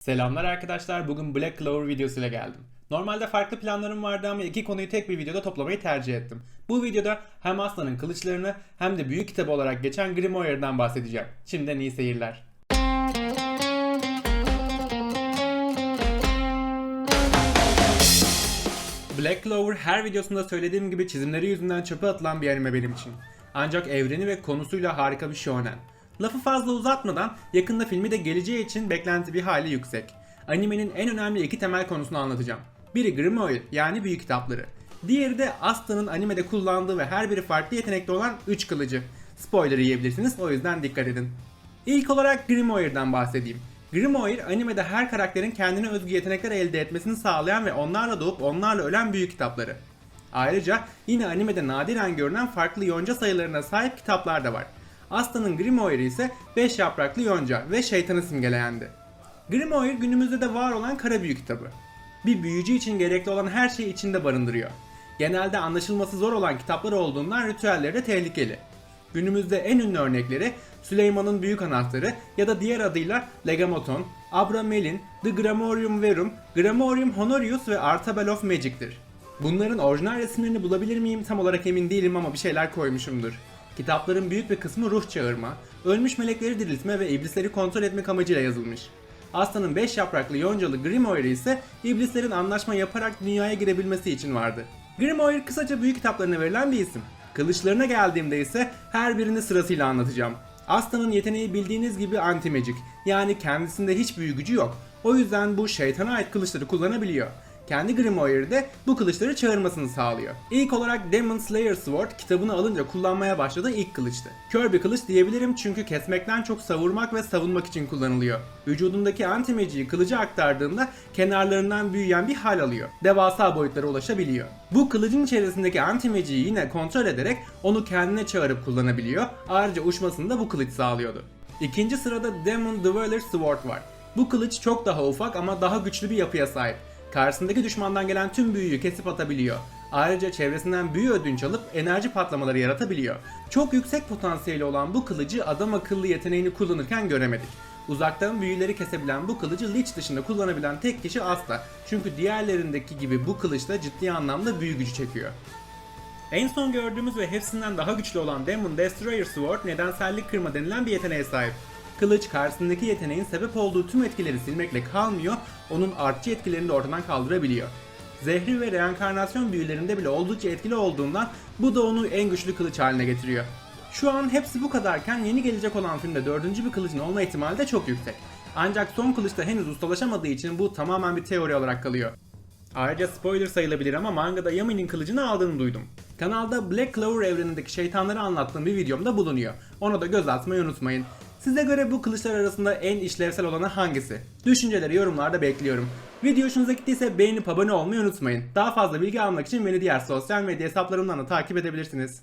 Selamlar arkadaşlar. Bugün Black Clover videosuyla geldim. Normalde farklı planlarım vardı ama iki konuyu tek bir videoda toplamayı tercih ettim. Bu videoda hem Aslan'ın kılıçlarını hem de büyük kitabı olarak geçen Grimoire'dan bahsedeceğim. Şimdiden iyi seyirler. Black Clover her videosunda söylediğim gibi çizimleri yüzünden çöpe atılan bir anime benim için. Ancak evreni ve konusuyla harika bir shonen. Lafı fazla uzatmadan yakında filmi de geleceği için beklenti bir hali yüksek. Animenin en önemli iki temel konusunu anlatacağım. Biri Grimoire yani büyük kitapları. Diğeri de Asta'nın animede kullandığı ve her biri farklı yetenekli olan 3 kılıcı. Spoiler yiyebilirsiniz o yüzden dikkat edin. İlk olarak Grimoire'den bahsedeyim. Grimoire animede her karakterin kendine özgü yetenekler elde etmesini sağlayan ve onlarla doğup onlarla ölen büyük kitapları. Ayrıca yine animede nadiren görünen farklı yonca sayılarına sahip kitaplar da var. Asta'nın Grimoire ise 5 yapraklı yonca ve şeytanı simgeleyendi. Grimoire günümüzde de var olan kara büyü kitabı. Bir büyücü için gerekli olan her şeyi içinde barındırıyor. Genelde anlaşılması zor olan kitaplar olduğundan ritüelleri de tehlikeli. Günümüzde en ünlü örnekleri Süleyman'ın Büyük Anahtarı ya da diğer adıyla Legamoton, Abramelin, The Gramorium Verum, Gramorium Honorius ve Artabel of Magic'tir. Bunların orijinal resimlerini bulabilir miyim tam olarak emin değilim ama bir şeyler koymuşumdur. Kitapların büyük bir kısmı ruh çağırma, ölmüş melekleri diriltme ve iblisleri kontrol etmek amacıyla yazılmış. Aslanın 5 yapraklı yoncalı Grimoire ise iblislerin anlaşma yaparak dünyaya girebilmesi için vardı. Grimoire kısaca büyük kitaplarına verilen bir isim. Kılıçlarına geldiğimde ise her birini sırasıyla anlatacağım. Aslanın yeteneği bildiğiniz gibi anti-magic yani kendisinde hiç büyü gücü yok. O yüzden bu şeytana ait kılıçları kullanabiliyor. Kendi Grimoire'de bu kılıçları çağırmasını sağlıyor. İlk olarak Demon Slayer Sword kitabını alınca kullanmaya başladığı ilk kılıçtı. Kör bir kılıç diyebilirim çünkü kesmekten çok savurmak ve savunmak için kullanılıyor. Vücudundaki anti magic'i kılıca aktardığında kenarlarından büyüyen bir hal alıyor. Devasa boyutlara ulaşabiliyor. Bu kılıcın içerisindeki anti magic'i yine kontrol ederek onu kendine çağırıp kullanabiliyor. Ayrıca uçmasını da bu kılıç sağlıyordu. İkinci sırada Demon Dweller Sword var. Bu kılıç çok daha ufak ama daha güçlü bir yapıya sahip. Karşısındaki düşmandan gelen tüm büyüyü kesip atabiliyor. Ayrıca çevresinden büyü ödünç alıp enerji patlamaları yaratabiliyor. Çok yüksek potansiyeli olan bu kılıcı adam akıllı yeteneğini kullanırken göremedik. Uzaktan büyüleri kesebilen bu kılıcı Lich dışında kullanabilen tek kişi Asta. Çünkü diğerlerindeki gibi bu kılıçta ciddi anlamda büyü gücü çekiyor. En son gördüğümüz ve hepsinden daha güçlü olan Demon Destroyer Sword nedensellik kırma denilen bir yeteneğe sahip. Kılıç karşısındaki yeteneğin sebep olduğu tüm etkileri silmekle kalmıyor, onun artçı etkilerini de ortadan kaldırabiliyor. Zehri ve reenkarnasyon büyülerinde bile oldukça etkili olduğundan bu da onu en güçlü kılıç haline getiriyor. Şu an hepsi bu kadarken yeni gelecek olan filmde dördüncü bir kılıcın olma ihtimali de çok yüksek. Ancak son kılıçta henüz ustalaşamadığı için bu tamamen bir teori olarak kalıyor. Ayrıca spoiler sayılabilir ama mangada Yami'nin kılıcını aldığını duydum. Kanalda Black Clover evrenindeki şeytanları anlattığım bir videomda bulunuyor. Ona da göz atmayı unutmayın. Size göre bu kılıçlar arasında en işlevsel olanı hangisi? Düşünceleri yorumlarda bekliyorum. Video hoşunuza gittiyse beğenip abone olmayı unutmayın. Daha fazla bilgi almak için beni diğer sosyal medya hesaplarımdan da takip edebilirsiniz.